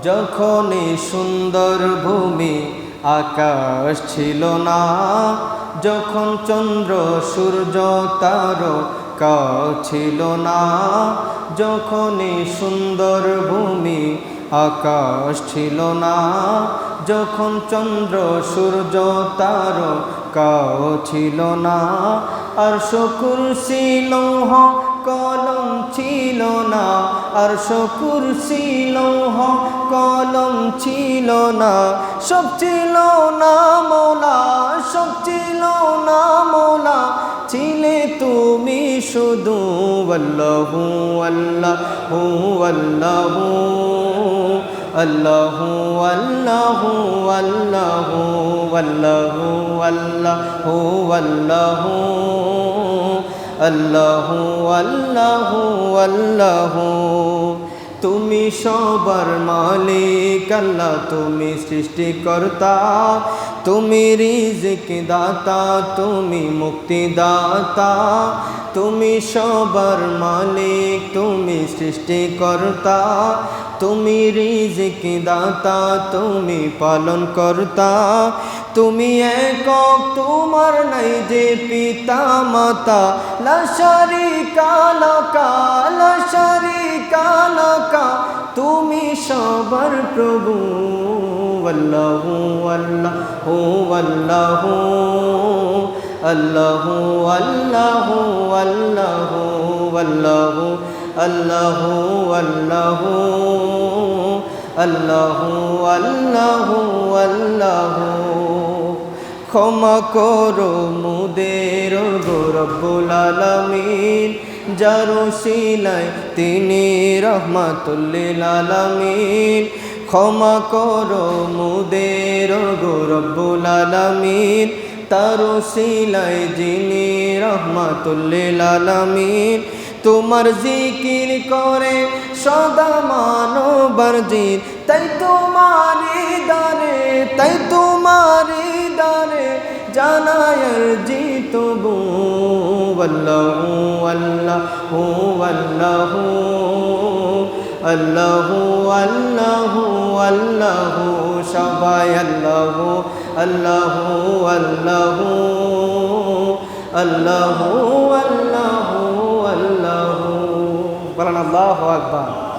যখনই সুন্দর ভূমি আকাশ ছিল না, যখন চন্দ্র, সূর্য তার ছিল না, যখনই সুন্দর ভূমি আকাশ ছিল না, যখন চন্দ্র, সূর্য তার কাও ছিল না, আর শকুর লৌহ কলম ছিল আর শকুর লৌহ, কলম ছিল না, সব ছিল না মোলা, সব ছিল না মোলা। ছিলে তুমি শুধু আল্লাহু আল্লাহু আল্লাহু আল্লাহু আল্লাহু আল্লাহু আল্লাহু আল্লাহু আল্লাহু। الله والله والله তুমি সবার মালিক, আল্লাহ তুমি সৃষ্টিকর্তা। তুমি রিজিক দাতা তুমি মুক্তিদাতা। তুমি সবার মালিক, তুমি সৃষ্টিকর্তা। তুমি রিজিক দাতা তুমি পালন কর্তা তুমি একক, তোমার নাই যে পিতা মাতা লাশারি কালকা লাশারি কালকা তুমি সবার প্রভু, আল্লাহু আল্লাহু আল্লাহু আল্লাহু আল্লাহু আল্লাহু আল্লাহু আল্লাহু আল্লাহু আল্লাহু আল্লাহু আল্লাহু। ক্ষমা করো মুদের গৌরবুল আলমিন। যারো শিলায় তিনি রহমাতুল্লিল আলমিন। ক্ষমা করো মুদের গৌরবুল আলমিন। তারো শিলায় যিনি রহমাতুল্লিল আলমিন। তোমার জিকির করে সদা মানবার জিন। তাই তোমারি দারে তাই তোমারি দারে জানায়ার জিত বো والله والله والله الله والله والله شبايا الله الله والله الله والله والله. الله أكبر.